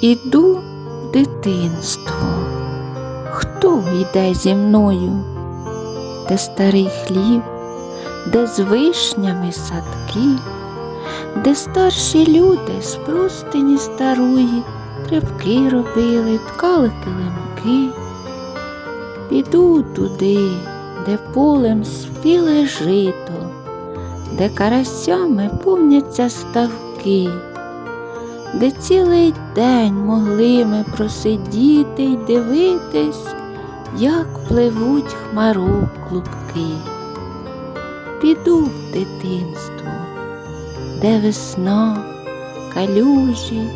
Іду дитинство. Хто йде зі мною? Де старий хліб, де з вишнями садки, де старші люди з простині старої тряпки робили, ткали килимки. Піду туди, де полем спіле жито, де карасями повняться ставки, де цілий день могли ми просидіти й дивитись, як пливуть хмарок клубки. Піду в дитинство, де весна, калюжі,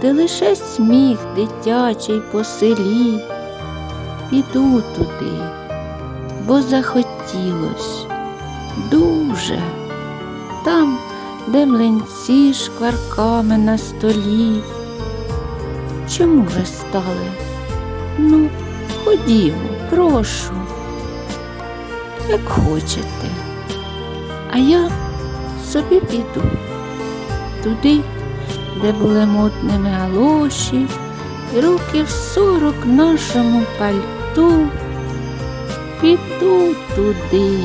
де лише сміх дитячий по селі. Піду туди, бо захотілось дуже де млинці шкварками на столі. Чому ви стали? Ну, ходімо, прошу, як хочете. А я собі піду туди, де були модними галоші, і років сорок нашому пальту. Піду туди,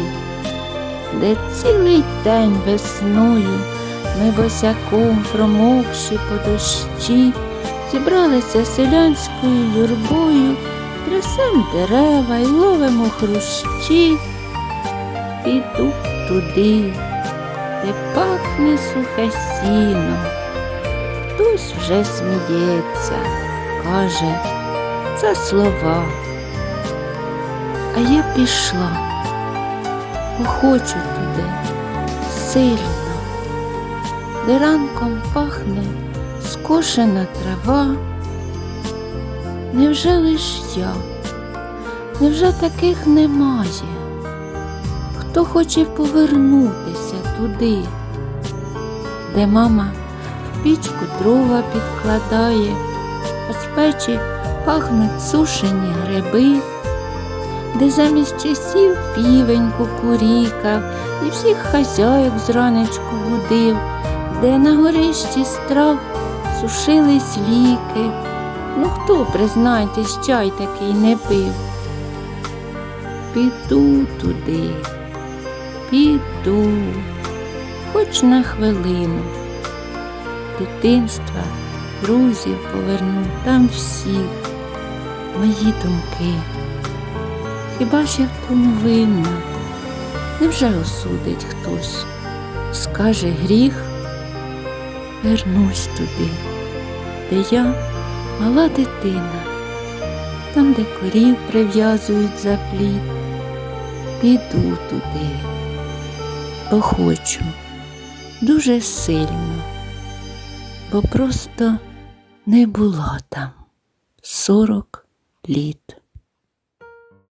де цілий день весною ми босяком промокші по дощі, зібралися селянською юрбою, трясем дерева й ловимо хрущі. Піду туди, де пахне сухе сіно. Хтось вже сміється, каже, це слова. А я пішла, бо хочу туди сильно, де ранком пахне скошена трава. Невже лиш я? Невже таких немає? Хто хоче повернутися туди, де мама в пічку дрова підкладає, а з печі пахнуть сушені гриби, де замість часів півень кукурікав і всіх хазяїв зранечку будив, де на горищі страв сушились ліки. Ну хто, признайтесь, чай такий не пив? Піду туди, піду, хоч на хвилину. Дитинства, друзів поверну там всіх, мої думки. Хіба ж я в тому винна? Невже осудить хтось? Скаже гріх, вернусь туди, де я мала дитина, там, де корів прив'язують за плід, піду туди, бо хочу дуже сильно, бо просто не була там сорок літ.